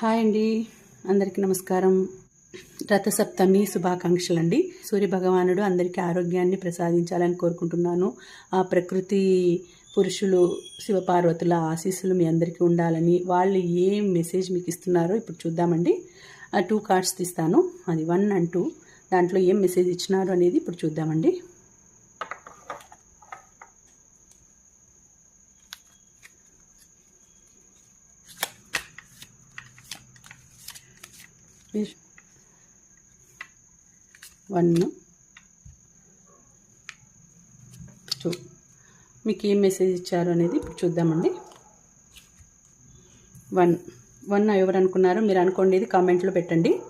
Hi అండి. అందరికీ నమస్కారం. రథసప్తమి శుభాకాంక్షలు అండి సూర్యభగవానుడు అందరికీ ఆరోగ్యాన్ని ప్రసాదించాలని కోరుకుంటున్నాను. ఆ ప్రకృతి పురుషులు శివపార్వతుల ఆశీస్సులు మీ అందరికీ ఉండాలని వాళ్ళు ఏం మెసేజ్ మీకు ఇస్తున్నారో ఇప్పుడు చూద్దామండి. ఆ టూ కార్డ్స్ తీస్తాను. అది వన్ అండ్ టూ. దాంట్లో ఏం మెసేజ్ ఇచ్చినారు అనేది ఇప్పుడు చూద్దామండి. వన్. టూ. మీకు ఏం మెసేజ్ ఇచ్చారు అనేది ఇప్పుడు చూద్దామండి. వన్. వన్ ఎవరు అనుకున్నారో మీరు అనుకోండి కామెంట్లో పెట్టండి.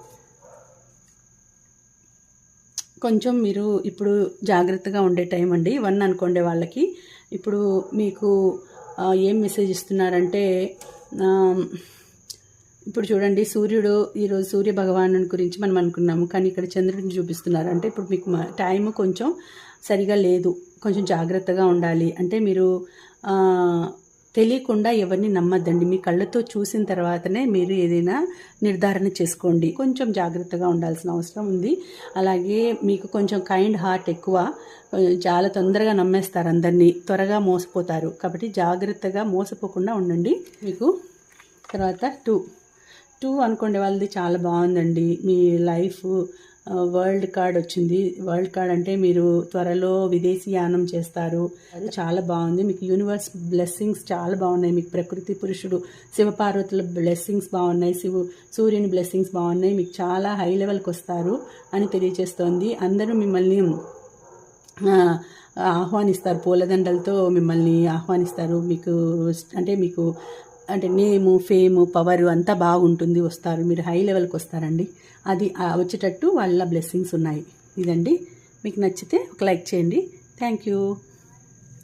కొంచెం మీరు ఇప్పుడు జాగ్రత్తగా ఉండే టైం అండి. వన్ అనుకోండి వాళ్ళకి. ఇప్పుడు మీకు ఏం మెసేజ్ ఇస్తున్నారంటే ఇప్పుడు చూడండి సూర్యుడు ఈరోజు సూర్య భగవాను గురించి మనం అనుకున్నాము. కానీ ఇక్కడ చంద్రుడిని చూపిస్తున్నారు. అంటే ఇప్పుడు మీకు టైం కొంచెం సరిగా లేదు. కొంచెం జాగ్రత్తగా ఉండాలి. అంటే మీరు తెలియకుండా ఎవరిని నమ్మద్దండి. మీ కళ్ళతో చూసిన తర్వాతనే మీరు ఏదైనా నిర్ధారణ చేసుకోండి. కొంచెం జాగ్రత్తగా ఉండాల్సిన అవసరం ఉంది. అలాగే మీకు కొంచెం కైండ్ హార్ట్ ఎక్కువ చాలా తొందరగా నమ్మేస్తారు అందరినీ. త్వరగా మోసపోతారు. కాబట్టి జాగ్రత్తగా మోసపోకుండా ఉండండి. మీకు తర్వాత టూ టూ అనుకోండి వాళ్ళది చాలా బాగుందండి. మీ లైఫ్ వరల్డ్ కార్డ్ వచ్చింది. వరల్డ్ కార్డ్ అంటే మీరు త్వరలో విదేశీ యానం చేస్తారు. అది చాలా బాగుంది. మీకు యూనివర్స్ బ్లెస్సింగ్స్ చాలా బాగున్నాయి. మీకు ప్రకృతి పురుషుడు శివపార్వతుల బ్లెస్సింగ్స్ బాగున్నాయి. శివు సూర్యుని బ్లెస్సింగ్స్ బాగున్నాయి. మీకు చాలా హై లెవెల్కి వస్తారు అని తెలియజేస్తోంది అందరూ మిమ్మల్ని ఆహ్వానిస్తారు. పూలదండలతో మిమ్మల్ని ఆహ్వానిస్తారు. మీకు అంటే మీకు అంటే నేము ఫేము పవర్ అంతా బాగుంటుంది వస్తారు. మీరు హై లెవెల్కి వస్తారండి. అది వచ్చేటట్టు వాళ్ళ బ్లెస్సింగ్స్ ఉన్నాయి. ఇదండి. మీకు నచ్చితే ఒక లైక్ చేయండి. Thank you.